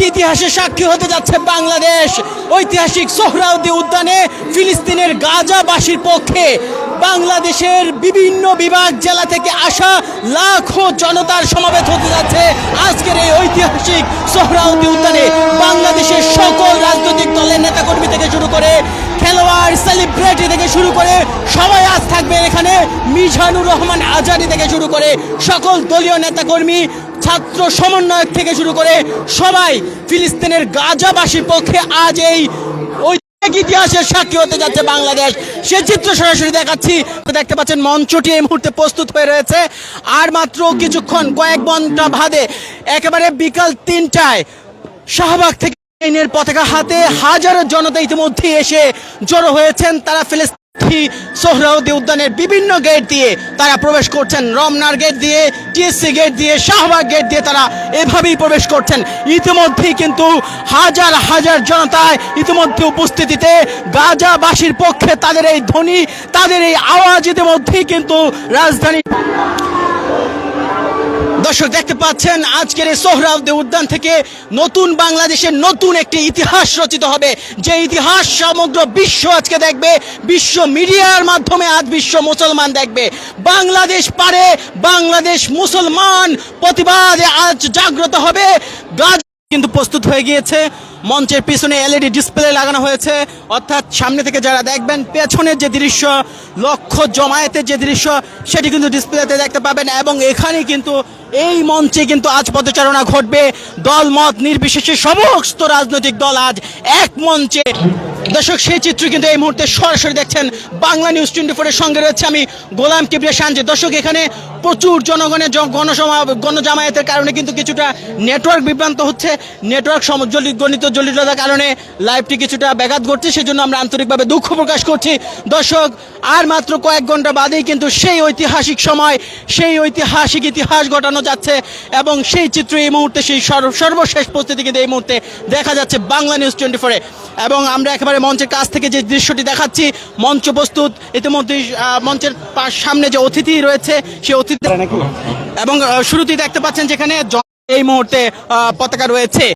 একটি ইতিহাসের সাক্ষী হতে যাচ্ছে বাংলাদেশ। ঐতিহাসিক সোহরাউদ্দি উদ্যানে ফিলিস্তিনের গাজাবাসীর পক্ষে বাংলাদেশের বিভিন্ন বিভাগ জেলা থেকে আসা লাখো জনতার সমাবেত হতে যাচ্ছে। আজকের এই ঐতিহাসিক সোহরাউদ্দি উদ্যানে বাংলাদেশের সকল রাজনৈতিক দলের নেতাকর্মী থেকে শুরু করে খেলোয়াড় সেলিব্রিটি থেকে শুরু করে সবাই আজ থাকবে এখানে। মিজানুর রহমান আজারি থেকে শুরু করে সকল দলীয় নেতাকর্মী ছাত্র সমন্বয়ক থেকে শুরু করে সবাই ফিলিস্তিনের গাজাবাসীর পক্ষে আজ এই ঐতিহাসিক ইতিহাসের সাক্ষী হতে যাচ্ছে বাংলাদেশ। সে চিত্র সরাসরি দেখাচ্ছি। দেখতে পাচ্ছেন, মঞ্চটি এই মুহূর্তে প্রস্তুত হয়ে রয়েছে। আর মাত্র কিছুক্ষণ, কয়েক ঘণ্টা বাদে একেবারে বিকাল তিনটায় শাহবাগ থেকে পতাকা হাতে হাজারো জনতা ইতিমধ্যে এসে জড়ো হয়েছেন। তারা ফিলিস্তিনি সোহরাউদ্দি উদ্যানের বিভিন্ন গেট দিয়ে তারা প্রবেশ করছেন। রমনার গেট দিয়ে টিএসসি গেট দিয়ে, শাহবাগ গেট দিয়ে তারা এভাবেই প্রবেশ করছেন। ইতিমধ্যেই কিন্তু হাজার হাজার জনতায় ইতিমধ্যে উপস্থিতিতে গাজাবাসীর পক্ষে তাদের এই ধ্বনি, তাদের এই আওয়াজ ইতিমধ্যেই কিন্তু রাজধানী দর্শক দেখতে পাচ্ছেন, আজকের এই সোহরাউদ্দি উদ্যান থেকে নতুন বাংলাদেশের নতুন একটি ইতিহাস রচিত হবে। যে ইতিহাস সমগ্র বিশ্ব আজকে দেখবে, বিশ্ব মিডিয়ার মাধ্যমে আজ বিশ্ব মুসলমান দেখবে। বাংলাদেশ পারে, বাংলাদেশ মুসলমান প্রতিবাদে আজ জাগ্রত হবে। গাজ কিন্তু প্রস্তুত হয়ে গিয়েছে মঞ্চের পিছনে এলইডি ডিসপ্লে লাগানো হয়েছে। অর্থাৎ সামনে থেকে যারা দেখবেন, পেছনের যে দৃশ্য লক্ষ্য জমায়েতের যে দৃশ্য, সেটি কিন্তু ডিসপ্লেতে দেখতে পাবেন এবং এখানে কিন্তু এই মঞ্চে কিন্তু আজ পদচারণা ঘটবে। দল, মত, নির্বিশেষে সমস্ত রাজনৈতিক দল আজ এক মঞ্চে। দর্শক, সেই চিত্র কিন্তু এই মুহূর্তে সরাসরি দেখছেন বাংলা নিউজ টোয়েন্টি ফোরের সঙ্গে রয়েছে আমি গোলাম কিবরিয়া সানজি দর্শক, এখানে প্রচুর জনগণের গণসমা গণজামায়াতের কারণে কিন্তু কিছুটা নেটওয়ার্ক বিভ্রান্ত হচ্ছে। নেটওয়ার্ক সমজলি গণিত জটিলতার কারণে লাইভটি কিছুটা ব্যাঘাত ঘটছে সেজন্য আমরা আন্তরিকভাবে দুঃখ প্রকাশ করছি। দর্শক আর মাত্র কয়েক ঘণ্টা বাদেই কিন্তু সেই ঐতিহাসিক সময় সেই ঐতিহাসিক ইতিহাস ঘটানো যাচ্ছে এবং সেই চিত্র এই মুহূর্তে সেই সর্বশেষ প্রস্তুতি কিন্তু এই মুহূর্তে দেখা যাচ্ছে বাংলা নিউজ টোয়েন্টি ফোরে এবং আমরা একেবারে মঞ্চের কাছ থেকে যে দৃশ্যটি দেখাচ্ছি মঞ্চ প্রস্তুত। ইতিমধ্যেই আহ, মঞ্চের সামনে যে অতিথি রয়েছে সেই অতিথি এবং শুরুতে শুরুতেই দেখতে পাচ্ছেন যেখানে এই মুহূর্তে পতাকা রয়েছে।